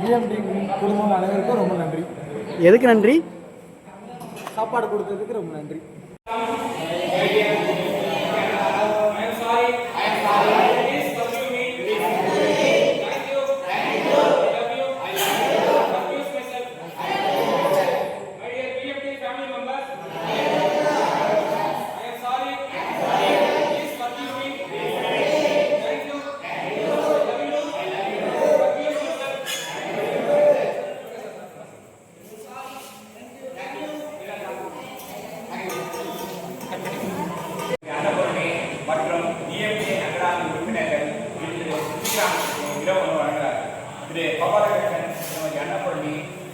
BMT குடும்பம் அனைவருக்கும் ரொம்ப நன்றி. எதுக்கு நன்றி? சாப்பாடு கொடுத்ததுக்கு ரொம்ப நன்றி.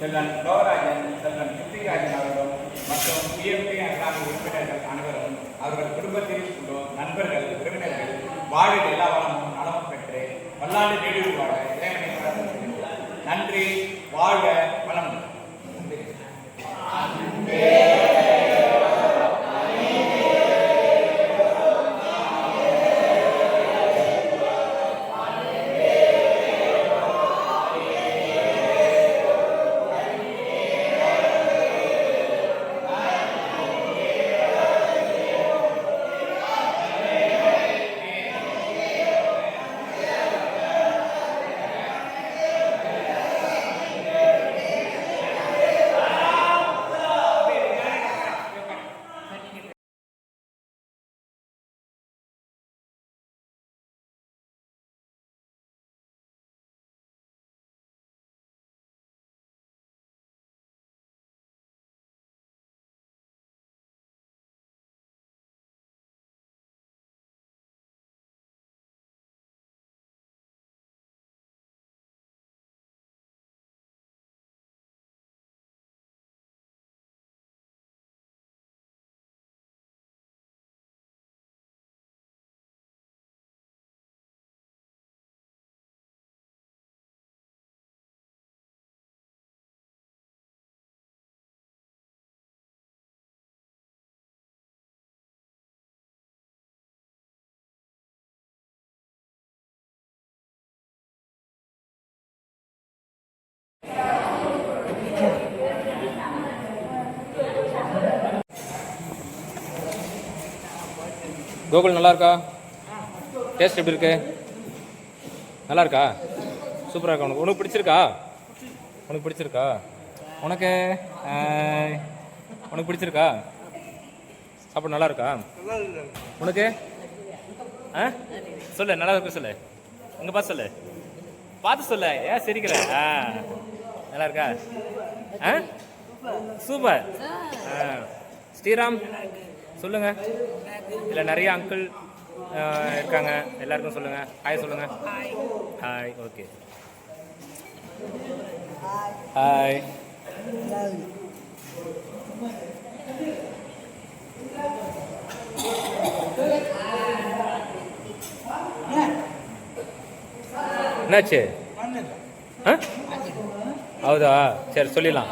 செல்வன் லோகராஜன் செல்வன் சுத்திராஜன் அவர்களும் மற்றும் டிஎம்கே நகராட்சி உறுப்பினர்கள் அனைவரும் அவர்கள் குடும்பத்தில் உள்ள நண்பர்கள் உறவினர்கள் வாழ்வில் எல்லா வளமும் நலமும் பெற்று பல்லாண்டு நீடித்து இறைவனை நன்றி வாழ்க வளம் கோகுல் நல்லா இருக்கா டேஸ்ட் எப்படி இருக்கு? நல்லா இருக்கா சூப்பராக இருக்கா உனக்கு? உனக்கு பிடிச்சிருக்கா? உனக்கு பிடிச்சிருக்கா? உனக்கு உனக்கு பிடிச்சிருக்கா? சாப்பாடு நல்லா இருக்கா உனக்கு? ஆ? சொல்லு நல்லா இருக்கு சொல்லு. உங்க பார்த்து சொல்லு. பார்த்து சொல்லு. ஏன் சிரிக்கிற ஆ நல்லா இருக்கா ஆ? சூப்பர் ஆ. ஸ்ரீராம்? சொல்லுங்க இல்லை நிறைய அங்கிள் இருக்காங்க எல்லாருக்கும் சொல்லுங்க ஹாய் சொல்லுங்க ஹாய் ஓகே ஹாய் என்னாச்சு ஆ ಹೌದಾ ಸರಿ சொல்லிடலாம்